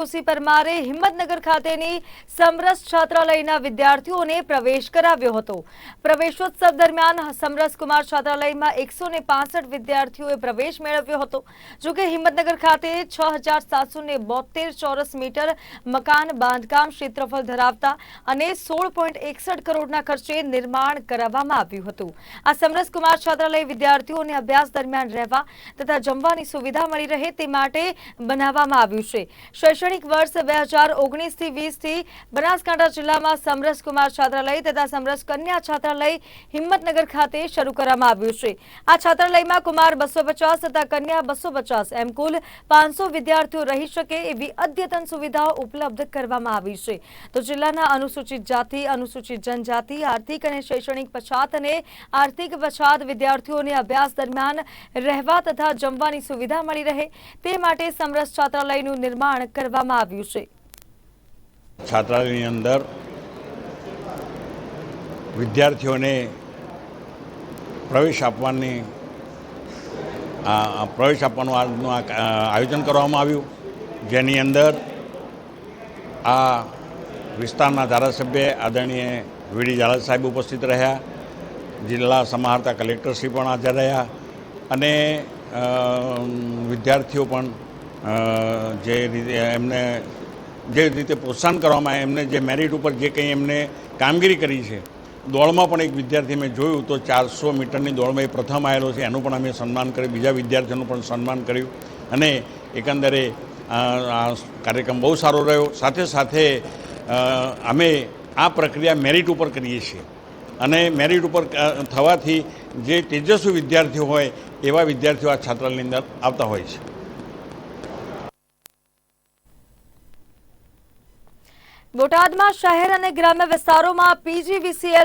ઓસી પરમારે હિંમતનગર ખાતેની સમરસ છાત્રાલયના વિદ્યાર્થીઓને પ્રવેશ કરાવ્યો હતો. પ્રવેશોત્સવ દરમિયાન સમરસ કુમાર છાત્રાલયમાં એકસો વિદ્યાર્થીઓએ પ્રવેશ મેળવ્યો હતો. જોકે હિંમતનગર ખાતે છ ચોરસ મીટર મકાન, બાંધકામ ક્ષેત્રફળ ધરાવતા અને સોળ કરોડના ખર્ચે નિર્માણ કરાવવામાં આવ્યું હતું. આ સમરસ કુમાર છાત્રાલય વિદ્યાર્થીઓને અભ્યાસ દરમિયાન રહેવા તથા જમવાની સુવિધા મળી રહે તે માટે બનાવવામાં આવ્યું છે. શૈક્ષણિક વર્ષ બે હજાર ઓગણીસથી વીસથી બનાસકાંઠા જિલ્લામાં સમરસ કુમાર છાત્રાલય તથા સમરસ કન્યા છાત્રાલય હિંમતનગર ખાતે શરૂ કરવામાં આવ્યું છે. આ છાત્રાલયમાં કુમાર બસો તથા કન્યા બસો એમ કુલ પાંચસો વિદ્યાર્થીઓ રહી શકે એવી અદ્યતન સુવિધાઓ ઉપલબ્ધ કરવામાં આવી છે. તો જિલ્લાના અનુસૂચિત જાતિ, અનુસૂચિત જનજાતિ, આર્થિક અને શૈક્ષણિક પછાત અને આર્થિક પછાત વિદ્યાર્થીઓને અભ્યાસ દરમિયાન રહેવા તથા જમવાની સુવિધા મળી રહે તે માટે સમરસ છાત્રાલયનું નિર્માણ કરવામાં આવ્યું છે. છાત્રાલયની અંદર વિદ્યાર્થીઓને પ્રવેશ આપવાની પ્રવેશ આપવાનું આજનું આયોજન કરવામાં આવ્યું. જેની અંદર આ વિસ્તારના ધારાસભ્ય આદરણીય વીડી ઝાલા સાહેબ ઉપસ્થિત રહ્યા, જિલ્લા સમાહર્તા કલેક્ટરશ્રી પણ હાજર રહ્યા અને વિદ્યાર્થીઓ પણ જે રીતે એમને જે રીતે પ્રોત્સાહન કરવામાં આવે, એમને જે મેરિટ ઉપર જે કંઈ એમને કામગીરી કરી છે, દોડમાં પણ એક વિદ્યાર્થી મેં જોયું તો ચારસો મીટરની દોડમાં એ પ્રથમ આવેલો છે. એનું પણ અમે સન્માન કર્યું, બીજા વિદ્યાર્થીઓનું પણ સન્માન કર્યું અને એકંદરે આ કાર્યક્રમ બહુ સારો રહ્યો. સાથે સાથે અમે આ પ્રક્રિયા મેરિટ ઉપર કરીએ છીએ અને મેરિટ ઉપર થવાથી જે તેજસ્વી વિદ્યાર્થીઓ હોય એવા વિદ્યાર્થીઓ આ છાત્રાલયની અંદર આવતા હોય છે. બોટાદમાં શહેર અને ગ્રામ્ય વિસ્તારોમાં પીજીવીસીએલ